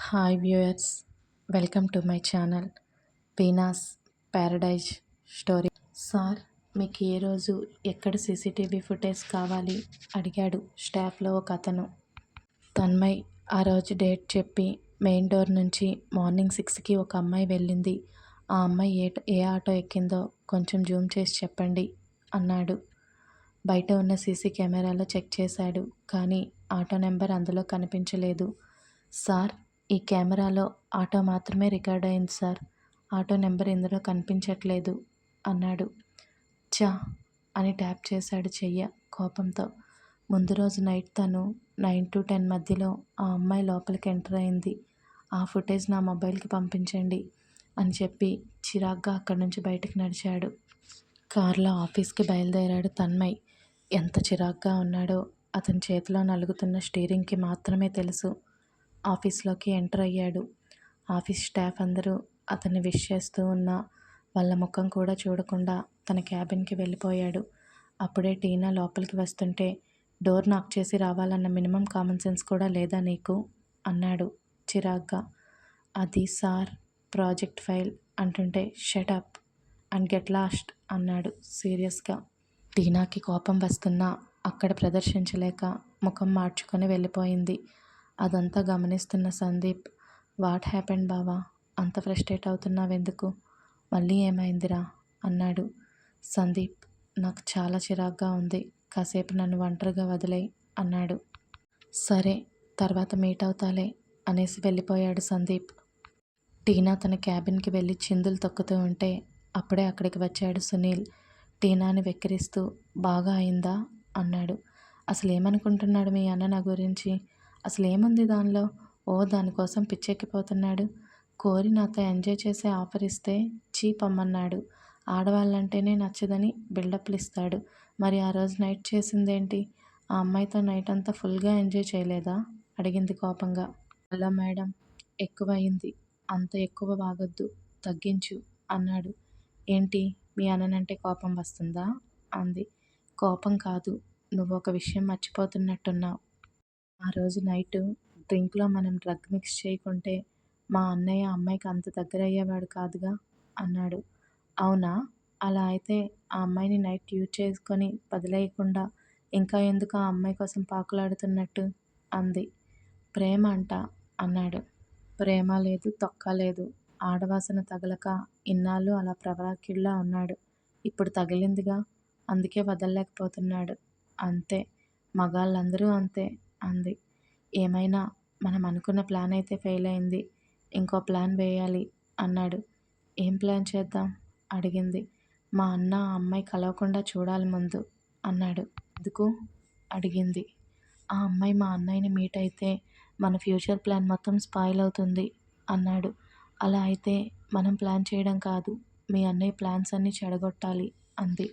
Hi viewers welcome to my channel Peena's paradise story. Sir మీకు ఏ రోజు ఎక్కడ సీసీటీవీ ఫుటేజ్ కావాలి? అడిగాడు స్టాఫ్లో ఒక అతను. తన్మయ్ ఆ రోజు డేట్ చెప్పి మెయిన్ డోర్ నుంచి మార్నింగ్ సిక్స్కి ఒక అమ్మాయి వెళ్ళింది. ఆ అమ్మాయి ఏ ఏ ఆటో ఎక్కిందో కొంచెం జూమ్ చేసి చెప్పండి అన్నాడు. బయట ఉన్న సీసీ కెమెరాలో చెక్ చేశాడు కానీ ఆటో నెంబర్ అందులో కనిపించలేదు. సార్ ఈ కెమెరాలో ఆటో మాత్రమే రికార్డ్ అయింది సార్. ఆటో నెంబర్ ఇందులో కనిపించట్లేదు అన్నాడు. చా అని ట్యాప్ చేశాడు చెయ్య కోపంతో. ముందు రోజు నైట్ తను నైన్ టు టెన్ మధ్యలో ఆ అమ్మాయి లోపలికి ఎంటర్ అయింది. ఆ ఫుటేజ్ నా మొబైల్కి పంపించండి అని చెప్పి చిరాగ్గా అక్కడి నుంచి బయటకు నడిచాడు. కారులో ఆఫీస్కి బయలుదేరాడు తన్మయ్. ఎంత చిరాగ్గా ఉన్నాడో అతని చేతిలో నలుగుతున్న స్టీరింగ్కి మాత్రమే తెలుసు. ఆఫీస్లోకి ఎంటర్ అయ్యాడు. ఆఫీస్ స్టాఫ్ అందరూ అతన్ని విష్ చేస్తూ ఉన్నా వాళ్ళ ముఖం కూడా చూడకుండా తన క్యాబిన్కి వెళ్ళిపోయాడు. అప్పుడే టీనా లోపలికి వస్తుంటే డోర్ నాక్ చేసి రావాలన్న మినిమం కామన్ సెన్స్ కూడా లేదా నీకు? అన్నాడు చిరాగ్గా. అది సార్ ప్రాజెక్ట్ ఫైల్ అంటుంటే shut up and get lost అన్నాడు సీరియస్గా. టీనాకి కోపం వస్తున్నా అక్కడ ప్రదర్శించలేక ముఖం మార్చుకొని వెళ్ళిపోయింది. అదంతా గమనిస్తున్న సందీప్ వాట్ హ్యాపెండ్ బావా? అంత ఫ్రస్ట్రేట్ అవుతున్నావెందుకు? మళ్ళీ ఏమైందిరా? అన్నాడు. సందీప్ నాకు చాలా చిరాగ్గా ఉంది. కాసేపు నన్ను ఒంటరిగా వదిలేయి అన్నాడు. సరే తర్వాత మీట్ అవుతాలే అనేసి వెళ్ళిపోయాడు సందీప్. టీనా తన క్యాబిన్కి వెళ్ళి చిందులు తొక్కుతూ ఉంటే అప్పుడే అక్కడికి వచ్చాడు సునీల్. టీనాని వెక్కిరిస్తూ బాగా అయిందా? అన్నాడు. అసలు ఏమనుకుంటున్నాడు మీ అన్న నా గురించి? అసలు ఏముంది దానిలో? ఓ దానికోసం పిచ్చెక్కిపోతున్నాడు. కోరి నాతో ఎంజాయ్ చేసే ఆఫర్ ఇస్తే చీప్ అమ్మన్నాడు. ఆడవాళ్ళంటేనే నచ్చదని బిల్డప్లు ఇస్తాడు. మరి ఆ రోజు నైట్ చేసిందేంటి? ఆ అమ్మాయితో నైట్ అంతా ఫుల్గా ఎంజాయ్ చేయలేదా? అడిగింది కోపంగా. హలో మేడం ఎక్కువ అయింది అంత ఎక్కువ బాగొద్దు. తగ్గించు అన్నాడు. ఏంటి? మీ అన్ననంటే కోపం వస్తుందా? అంది. కోపం కాదు. నువ్వు ఒక విషయం మర్చిపోతున్నట్టున్నావు. ఆ రోజు నైట్ డ్రింక్లో మనం డ్రగ్ మిక్స్ చేయకుంటే మా అన్నయ్య అమ్మాయికి అంత దగ్గర అయ్యేవాడు కాదుగా? అన్నాడు. అవునా? అలా అయితే ఆ అమ్మాయిని నైట్ యూజ్ చేసుకొని వదిలేయకుండా ఇంకా ఎందుకు ఆ అమ్మాయి కోసం పాకులాడుతున్నట్టు? అంది. ప్రేమ అంట అన్నాడు. ప్రేమ లేదు తొక్క లేదు. ఆడవాసన తగలక ఇన్నాళ్ళు అలా ప్రవాకిళ్ళా ఉన్నాడు. ఇప్పుడు తగిలిందిగా? అందుకే వదలలేకపోతున్నాడు. అంతే. మగాళ్ళందరూ అంతే. అంది. ఏమైనా మనం అనుకున్న ప్లాన్ అయితే ఫెయిల్ అయింది. ఇంకో ప్లాన్ వేయాలి అన్నాడు. ఏం ప్లాన్ చేద్దాం? అడిగింది. మా అన్న ఆ అమ్మాయి కలవకుండా చూడాలి ముందు అన్నాడు. ఎందుకు? అడిగింది. ఆ అమ్మాయి మా అన్నయ్యని మీట్ అయితే మన ఫ్యూచర్ ప్లాన్ మొత్తం స్పాయిల్ అవుతుంది అన్నాడు. అలా అయితే మనం ప్లాన్ చేయడం కాదు. మీ అన్నయ్య ప్లాన్స్ అన్నీ చెడగొట్టాలి అంది.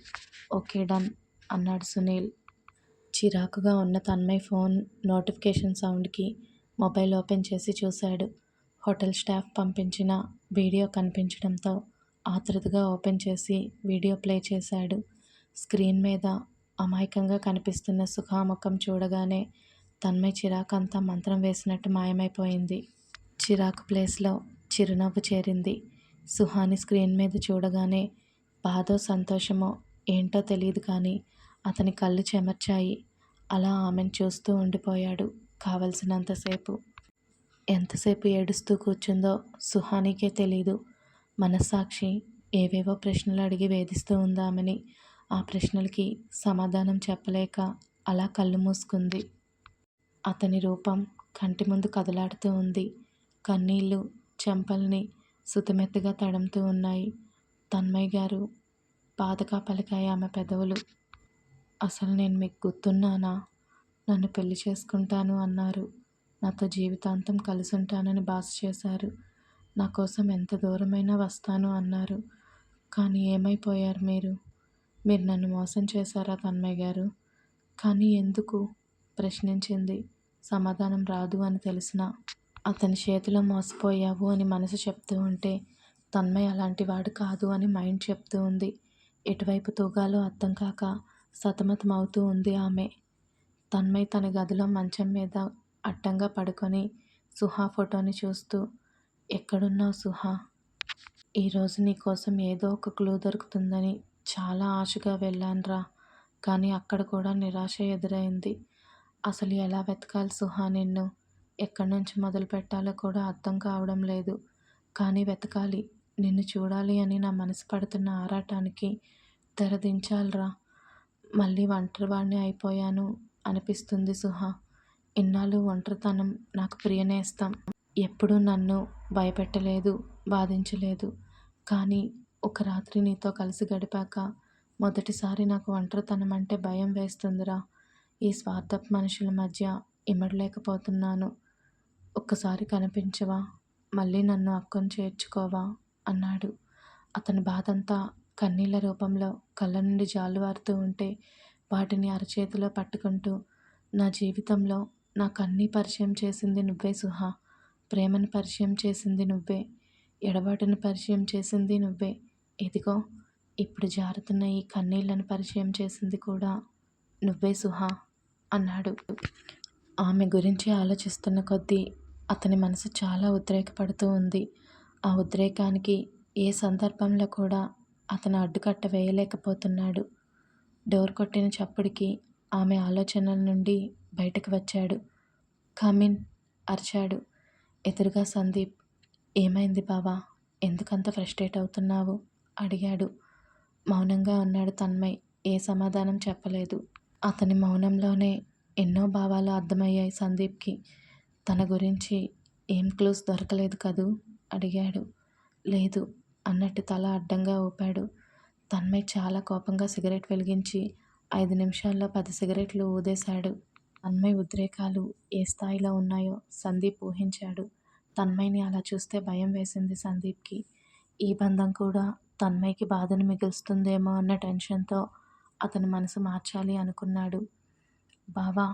ఓకే డన్ అన్నాడు సునీల్. చిరాకుగా ఉన్న తన్మయ్ ఫోన్ నోటిఫికేషన్ సౌండ్కి మొబైల్ ఓపెన్ చేసి చూశాడు. హోటల్ స్టాఫ్ పంపించిన వీడియో కనిపించడంతో ఆతృతగా ఓపెన్ చేసి వీడియో ప్లే చేశాడు. స్క్రీన్ మీద అమాయకంగా కనిపిస్తున్న సుఖాముఖం చూడగానే తన్మయ్ చిరాకంతా మంత్రం వేసినట్టు మాయమైపోయింది. చిరాకు ప్లేస్లో చిరునవ్వు చేరింది. సుహాని స్క్రీన్ మీద చూడగానే బాధో సంతోషమో ఏంటో తెలియదు కానీ అతని కళ్ళు చెమర్చాయి. అలా ఆమెను చూస్తూ ఉండిపోయాడు కావలసినంతసేపు ఎంతసేపు ఏడుస్తూ కూర్చుందో సుహానికే తెలీదు. మనస్సాక్షి ఏవేవో ప్రశ్నలు అడిగి వేధిస్తూ ఉందామని ఆ ప్రశ్నలకి సమాధానం చెప్పలేక అలా కళ్ళు మూసుకుంది. అతని రూపం కంటి ముందు కదలాడుతూ ఉంది. కన్నీళ్ళు చెంపల్ని సుతిమెత్తగా తడుముతూ ఉన్నాయి. తన్మయ్ గారు బాధగా పలికాయి ఆమె పెదవులు. అసలు నేను మీకు గుర్తున్నానా? నన్ను పెళ్ళి చేసుకుంటాను అన్నారు. నాతో జీవితాంతం కలిసి ఉంటానని బాస చేశారు. నా కోసం ఎంత దూరమైనా వస్తాను అన్నారు. కానీ ఏమైపోయారు మీరు? మీరు నన్ను మోసం చేశారా తన్మయ్య గారు? కానీ ఎందుకు? ప్రశ్నించింది. సమాధానం రాదు అని తెలిసిన. అతని చేతిలో మోసపోయావు అని మనసు చెప్తూ ఉంటే తన్మయ్ అలాంటి వాడు కాదు అని మైండ్ చెప్తూ ఉంది. ఎటువైపు తూగాలో అర్థం కాక సతమతమవుతూ ఉంది ఆమె. తన్మయ్ తన గదిలో మంచం మీద అడ్డంగా పడుకొని సుహా ఫోటోని చూస్తూ ఎక్కడున్నావు సుహా? ఈరోజు నీకోసం ఏదో ఒక క్లూ దొరుకుతుందని చాలా ఆశగా వెళ్ళానురా కానీ అక్కడ కూడా నిరాశ ఎదురైంది. అసలు ఎలా వెతకాలి సుహా నిన్ను? ఎక్కడి నుంచి మొదలు పెట్టాలో కూడా అర్థం కావడం లేదు. కానీ వెతకాలి. నిన్ను చూడాలి అని నా మనసు పడుతున్న ఆరాటానికి తెరదించాలిరా మళ్ళీ ఒంటరివాడిని అయిపోయాను అనిపిస్తుంది సుహా. ఇన్నాళ్ళు ఒంటరితనం నాకు ప్రియనేస్తాం ఎప్పుడూ నన్ను భయపెట్టలేదు బాధించలేదు. కానీ ఒక రాత్రి నీతో కలిసి గడిపాక మొదటిసారి నాకు ఒంటరితనం అంటే భయం వేస్తుందిరా. ఈ స్వార్థపు మనుషుల మధ్య ఇమడలేకపోతున్నాను. ఒక్కసారి కనిపించవా? మళ్ళీ నన్ను అక్కను చేర్చుకోవా? అన్నాడు. అతని బాధంతా కన్నీళ్ళ రూపంలో కళ్ళ నుండి జాలువారుతూ ఉంటే వాటిని అరచేతిలో పట్టుకుంటూ నా జీవితంలో నాకన్నీ పరిచయం చేసింది నువ్వే సుహా. ప్రేమను పరిచయం చేసింది నువ్వే. ఎడబాటును పరిచయం చేసింది నువ్వే. ఇదిగో ఇప్పుడు జారుతున్న ఈ కన్నీళ్ళను పరిచయం చేసింది కూడా నువ్వే సుహా అన్నాడు. ఆమె గురించి ఆలోచిస్తున్న కొద్దీ అతని మనసు చాలా ఉద్రేకపడుతూ ఉంది. ఆ ఉద్రేకానికి ఏ సందర్భంలో కూడా అతను అడ్డుకట్ట వేయలేకపోతున్నాడు. డోర్ కొట్టిన చప్పుడికి ఆమె ఆలోచనల నుండి బయటకు వచ్చాడు. కమిన్ అరిచాడు ఎదురుగా సందీప్. ఏమైంది బావా? ఎందుకంత ఫ్రస్ట్రేట్ అవుతున్నావు? అడిగాడు. మౌనంగా ఉన్నాడు తన్మయ్. ఏ సమాధానం చెప్పలేదు. అతని మౌనంలోనే ఎన్నో భావాలు అర్థమయ్యాయి సందీప్కి. తన గురించి ఏం క్లూస్ దొరకలేదు కదూ? అడిగాడు. లేదు. అన్నట్టు తల అడ్డంగా ఊపాడు. తన్మయ్ చాలా కోపంగా సిగరెట్ వెలిగించి ఐదు నిమిషాల్లో పది సిగరెట్లు ఊదేశాడు. తన్మయ్ ఉద్రేకాలు ఏ స్థాయిలో ఉన్నాయో సందీప్ ఊహించాడు. తన్మయ్ని అలా చూస్తే భయం వేసింది సందీప్కి. ఈ బంధం కూడా తన్మయ్కి బాధను మిగులుస్తుందేమో అన్న టెన్షన్తో అతని మనసు మార్చాలి అనుకున్నాడు. బావా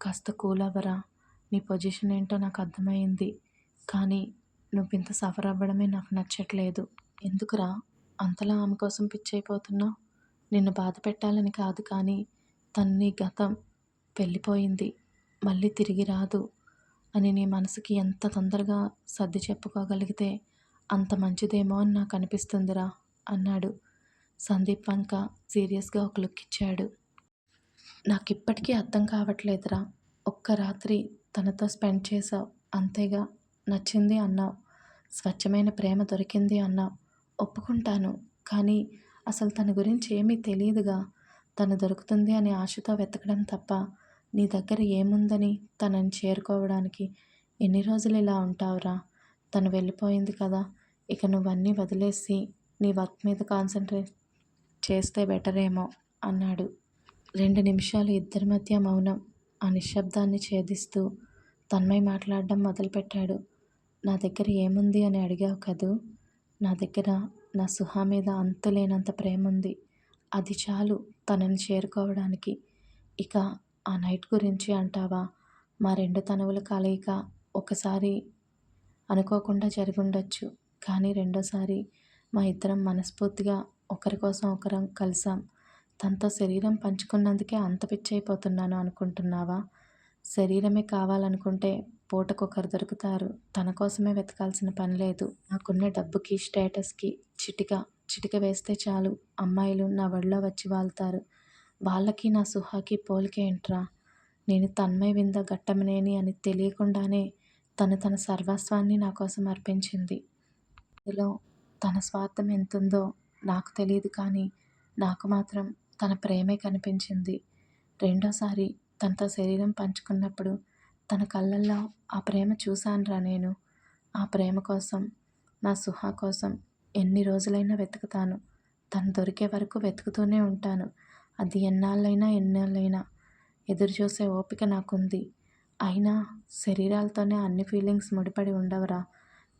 కాస్త కూల్ అవ్వరా? నీ పొజిషన్ ఏంటో నాకు అర్థమైంది. కానీ నువ్వు ఇంత సఫర్ అవ్వడమే నాకు నచ్చట్లేదు. ఎందుకురా అంతలా ఆమె కోసం పిచ్చైపోతున్నావు నిన్ను బాధ పెట్టాలని కాదు కానీ తను నీ గతం వెళ్ళిపోయింది. మళ్ళీ తిరిగి రాదు అని నీ మనసుకి ఎంత తొందరగా సర్ది చెప్పుకోగలిగితే అంత మంచిదేమో అని నాకు అనిపిస్తుందిరా అన్నాడు. సందీప్ వంక సీరియస్గా ఒక లుక్ ఇచ్చాడు. నాకు ఇప్పటికీ అర్థం కావట్లేదురా. ఒక్క రాత్రి తనతో స్పెండ్ చేసావు అంతేగా. నచ్చింది అన్నావు. స్వచ్ఛమైన ప్రేమ దొరికింది అన్నావు. ఒప్పుకుంటాను. కానీ అసలు తన గురించి ఏమీ తెలియదుగా. తను దొరుకుతుంది అనే ఆశతో వెతకడం తప్ప నీ దగ్గర ఏముందని తనని చేరుకోవడానికి ఎన్ని రోజులు ఇలా ఉంటావురా? తను వెళ్ళిపోయింది కదా. ఇక నువ్వన్నీ వదిలేసి నీ వర్క్ మీద కాన్సన్ట్రేట్ చేస్తే బెటర్ ఏమో అన్నాడు. రెండు నిమిషాలు ఇద్దరి మధ్య మౌనం ఆ నిశ్శబ్దాన్ని ఛేదిస్తూ తన్మయ్ మాట్లాడడం మొదలుపెట్టాడు. నా దగ్గర ఏముంది అని అడిగావు కదూ? నా దగ్గర నా సుహా మీద అంతులేనంత ప్రేమ ఉంది అది చాలు తనని చేరుకోవడానికి. ఇక ఆ నైట్ గురించి అంటావా? మా రెండు తనువుల కలయిక ఒకసారి అనుకోకుండా జరిగుండొచ్చు. కానీ రెండోసారి మా ఇద్దరం మనస్ఫూర్తిగా ఒకరి కోసం ఒకరం కలిసాం. తనతో శరీరం పంచుకున్నందుకే అంత పిచ్చైపోతున్నాను అనుకుంటున్నావా? శరీరమే కావాలనుకుంటే పూటకొకరు దొరుకుతారు. తన కోసమే వెతకాల్సిన పని లేదు. నాకున్న డబ్బుకి స్టేటస్కి చిటిక చిటిక వేస్తే చాలు. అమ్మాయిలు నా వడిలో వచ్చి వాళ్తారు. వాళ్ళకి నా సుహాకి పోలికేంట్రా నేను తన్మయ వింద ఘట్టమనేని అని తెలియకుండానే తను తన సర్వస్వాన్ని నా కోసం అర్పించింది. ఇందులో తన స్వార్థం ఎంతుందో నాకు తెలియదు కానీ నాకు మాత్రం తన ప్రేమే కనిపించింది. రెండోసారి తనతో శరీరం పంచుకున్నప్పుడు తన కళ్ళల్లో ఆ ప్రేమ చూశానురా నేను. ఆ ప్రేమ కోసం నా సుహా కోసం ఎన్ని రోజులైనా వెతుకుతాను. తను దొరికే వరకు వెతుకుతూనే ఉంటాను. అది ఎన్నాళ్ళైనా ఎన్నాళ్ళైనా ఎదురు చూసే ఓపిక నాకుంది. అయినా శరీరాలతోనే అన్ని ఫీలింగ్స్ ముడిపడి ఉండవరా.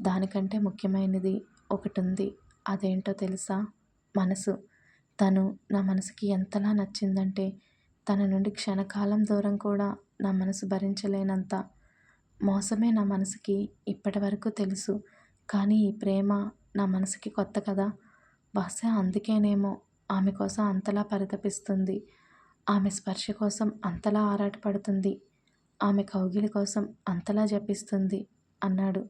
దానికంటే ముఖ్యమైనది ఒకటి ఉంది అదేంటో తెలుసా? మనసు. తను నా మనసుకి ఎంతలా నచ్చిందంటే తన నుండి క్షణకాలం దూరం కూడా నా మనసు భరించలేనంత మోసమే నా మనసుకి ఇప్పటి వరకు తెలుసు. కానీ ఈ ప్రేమ నా మనసుకి కొత్త కదా. బహుశా అందుకేనేమో ఆమె కోసం అంతలా పరితపిస్తుంది. ఆమె స్పర్శ కోసం అంతలా ఆరాటపడుతుంది. ఆమె కౌగిలి కోసం అంతలా జపిస్తుంది అన్నాడు.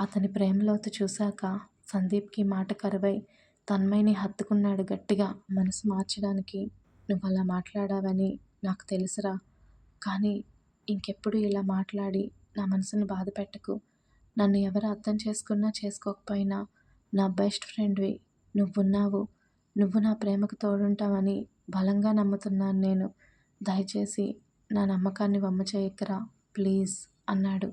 అతని ప్రేమలోతు చూశాక సందీప్కి మాట కరువై తన్మయిని హత్తుకున్నాడు గట్టిగా. మనసు మార్చడానికి నువ్వు అలా మాట్లాడావని నాకు తెలుసురా. కానీ ఇంకెప్పుడు ఇలా మాట్లాడి నా మనసును బాధ పెట్టకు. నన్ను ఎవరు అర్థం చేసుకున్నా చేసుకోకపోయినా నా బెస్ట్ ఫ్రెండ్వి నువ్వున్నావు. నువ్వు నా ప్రేమకు తోడుంటావని బలంగా నమ్ముతున్నాను నేను. దయచేసి నా నమ్మకాన్ని వమ్ము చేయకరా ప్లీజ్ అన్నాడు.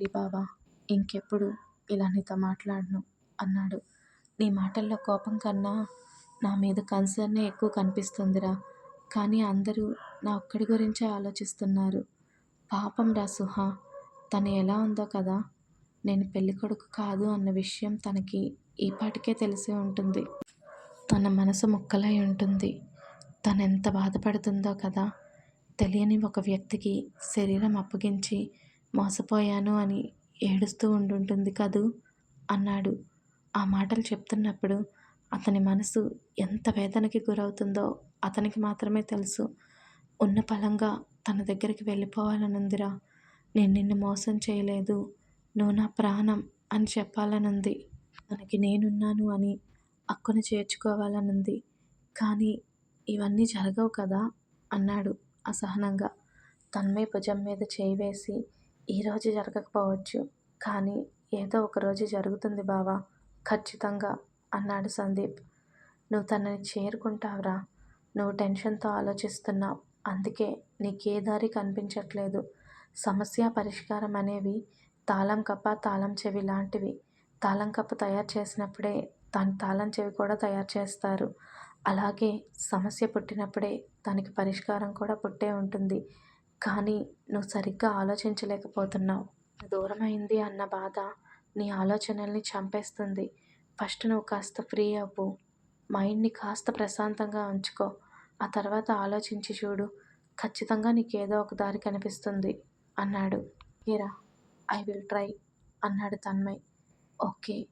రీ బావా ఇంకెప్పుడు ఇలా నీతో మాట్లాడను అన్నాడు. నీ మాటల్లో కోపం కన్నా నా మీద కన్సర్నే ఎక్కువ కనిపిస్తుందిరా. కానీ అందరూ నా ఒక్కడి గురించే ఆలోచిస్తున్నారు. పాపం రా సుహ తను ఎలా ఉందో కదా. నేను పెళ్ళికొడుకు కాదు అన్న విషయం తనకి ఈపాటికే తెలిసి ఉంటుంది. తన మనసు ముక్కలై ఉంటుంది. తను ఎంత బాధపడుతుందో కదా. తెలియని ఒక వ్యక్తికి శరీరం అప్పగించి మోసపోయాను అని ఏడుస్తూ ఉండుంటుంది కదూ అన్నాడు. ఆ మాటలు చెప్తున్నప్పుడు అతని మనసు ఎంత వేదనకి గురవుతుందో అతనికి మాత్రమే తెలుసు. ఉన్న పలంగా తన దగ్గరికి వెళ్ళిపోవాలనుందిరా. నేను నిన్ను మోసం చేయలేదు. నువ్వు నా ప్రాణం అని చెప్పాలనుంది. తనకి నేనున్నాను అని అక్కును చేర్చుకోవాలనుంది. కానీ ఇవన్నీ జరగవు కదా? అన్నాడు అసహనంగా. తన్మయ్ భుజం మీద చేయి వేసి ఈరోజు జరగకపోవచ్చు. కానీ ఏదో ఒక రోజు జరుగుతుంది బావా. ఖచ్చితంగా అన్నాడు సందీప్. నువ్వు తనని చేరుకుంటావురా. నువ్వు టెన్షన్తో ఆలోచిస్తున్నావు అందుకే నీకే దారి కనిపించట్లేదు. సమస్య పరిష్కారం అనేవి తాళం కప్ప తాళం చెవి లాంటివి. తాళం కప్ప తయారు చేసినప్పుడే దాని తాళం చెవి కూడా తయారు చేస్తారు. అలాగే సమస్య పుట్టినప్పుడే దానికి పరిష్కారం కూడా పుట్టే ఉంటుంది. కానీ నువ్వు సరిగ్గా ఆలోచించలేకపోతున్నావు. దూరమైంది అన్న బాధ నీ ఆలోచనల్ని చంపేస్తుంది. ఫస్ట్ నువ్వు కాస్త ఫ్రీ అవ్వు. మైండ్ని కాస్త ప్రశాంతంగా ఉంచుకో. ఆ తర్వాత ఆలోచించి చూడు. ఖచ్చితంగా నీకు ఏదో ఒక దారి కనిపిస్తుంది అన్నాడు. హీరా ఐ విల్ ట్రై అన్నాడు తన్మయ్. ఓకే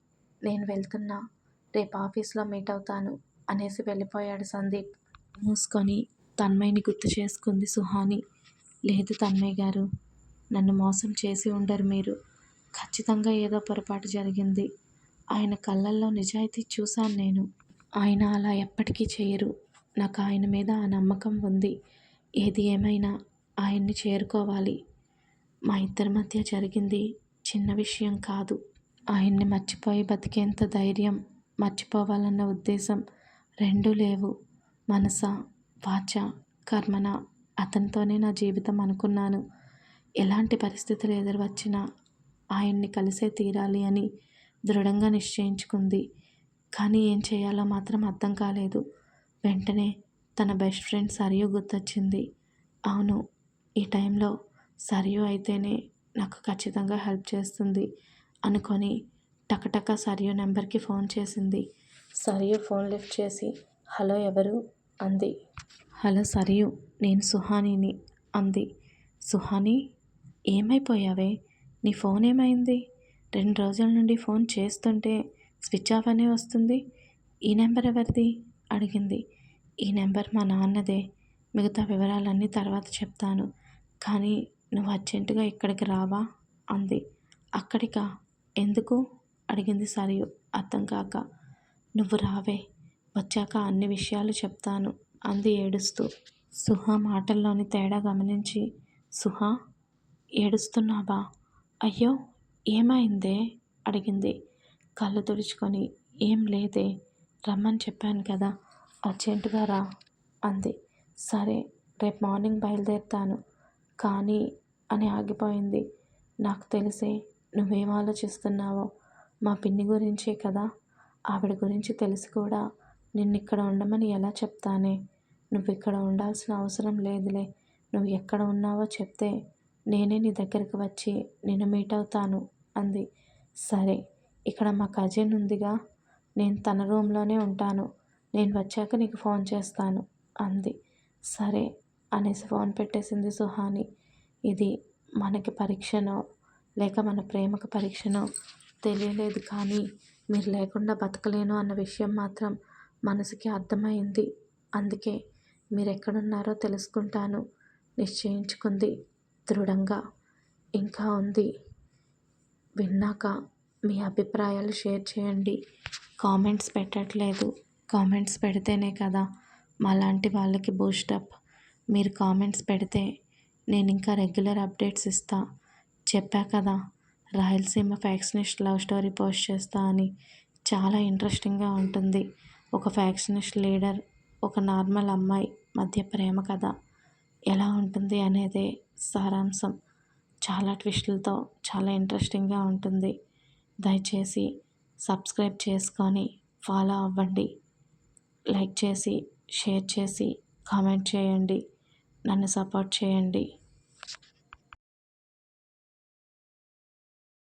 నేను వెళ్తున్నా. రేపు ఆఫీస్లో మీట్ అవుతాను అనేసి వెళ్ళిపోయాడు సందీప్. మూసుకొని తన్మయ్ని గుర్తు చేసుకుంది సుహాని. లేదు తన్మయ్ గారు నన్ను మోసం చేసి ఉండరు మీరు. ఖచ్చితంగా ఏదో పొరపాటు జరిగింది. ఆయన కళ్ళల్లో నిజాయితీ చూశాను నేను. ఆయన అలా ఎప్పటికీ చేయరు. నాకు ఆయన మీద ఆ నమ్మకం ఉంది. ఏది ఏమైనా ఆయన్ని చేరుకోవాలి. మా ఇద్దరి మధ్య జరిగింది చిన్న విషయం కాదు. ఆయన్ని మర్చిపోయి బతికేంత ధైర్యం మర్చిపోవాలన్న ఉద్దేశం రెండూ లేవు. మనస వాచ కర్మన అతనితోనే నా జీవితం అనుకున్నాను. ఎలాంటి పరిస్థితులు ఎదురు వచ్చినా ఆయన్ని కలిసే తీరాలి అని దృఢంగా నిశ్చయించుకుంది. కానీ ఏం చేయాలో మాత్రం అర్థం కాలేదు. వెంటనే తన బెస్ట్ ఫ్రెండ్ సరియు గుర్తొచ్చింది. అవును ఈ టైంలో సరియు అయితేనే నాకు ఖచ్చితంగా హెల్ప్ చేస్తుంది అనుకొని టకటక సరియు నెంబర్కి ఫోన్ చేసింది. సరియు ఫోన్ లిఫ్ట్ చేసి హలో ఎవరు? అంది. హలో సరియు నేను సుహానీని అంది. సుహాని ఏమైపోయావే? నీ ఫోన్ ఏమైంది? రెండు రోజుల నుండి ఫోన్ చేస్తుంటే స్విచ్ ఆఫ్ అనే వస్తుంది. ఈ నెంబర్ ఎవరిది? అడిగింది. ఈ నెంబర్ మా నాన్నదే. మిగతా వివరాలన్నీ తర్వాత చెప్తాను. కానీ నువ్వు అర్జెంటుగా ఇక్కడికి రావా? అంది. అక్కడికా? ఎందుకు? అడిగింది సరియు అర్థం కాక. నువ్వు రావే. వచ్చాక అన్ని విషయాలు చెప్తాను అంది ఏడుస్తూ. సుహా మాటల్లోని తేడా గమనించి సుహా ఏడుస్తున్నావా? అయ్యో ఏమైందే? అడిగింది. కళ్ళు తుడుచుకొని ఏం లేదే రమ్మని చెప్పాను కదా అర్జెంటుగా రా అంది. సరే రేపు మార్నింగ్ బయలుదేరుతాను. కానీ అని ఆగిపోయింది. నాకు తెలిసే నువ్వేం ఆలోచిస్తున్నావో మా పిన్ని గురించే కదా. ఆవిడ గురించి తెలిసి కూడా నిన్ను ఇక్కడ ఉండమని ఎలా చెప్తానే? నువ్వు ఇక్కడ ఉండాల్సిన అవసరం లేదులే. నువ్వు ఎక్కడ ఉన్నావో చెప్తే నేనే నీ దగ్గరికి వచ్చి నిన్ను మీట్ అవుతాను అంది. సరే ఇక్కడ మా కజిన్ ఉందిగా. నేను తన రూమ్లోనే ఉంటాను. నేను వచ్చాక నీకు ఫోన్ చేస్తాను అంది. సరే అనేసి ఫోన్ పెట్టేసింది సుహాని. ఇది మనకి పరీక్షనో లేక మన ప్రేమకు పరీక్షనో తెలియలేదు కానీ మీరు లేకుండా బతకలేను అన్న విషయం మాత్రం మనసుకి అర్థమైంది. అందుకే మీరు ఎక్కడున్నారో తెలుసుకుంటాను నిశ్చయించుకుంది దృఢంగా. ఇంకా ఉంది. విన్నాక మీ అభిప్రాయాలు షేర్ చేయండి. కామెంట్స్ పెట్టట్లేదు. కామెంట్స్ పెడితేనే కదా మాలాంటి వాళ్ళకి బూస్టప్ మీరు కామెంట్స్ పెడితే నేను ఇంకా రెగ్యులర్ అప్డేట్స్ ఇస్తా. చెప్పా కదా Rayalaseema factionist love story post చేస్తా అని. చాలా ఇంట్రెస్టింగ్గా ఉంటుంది. ఒక ఫ్యాక్షనిస్ట్ లీడర్ ఒక నార్మల్ అమ్మాయి మధ్య ప్రేమ కథ ఎలా ఉంటుంది అనేదే సారాంశం. చాలా ట్విస్టులతో చాలా ఇంట్రెస్టింగ్గా ఉంటుంది. దయచేసి సబ్స్క్రైబ్ చేసుకొని ఫాలో అవ్వండి. లైక్ చేసి షేర్ చేసి కామెంట్ చేయండి. నన్ను సపోర్ట్ చేయండి.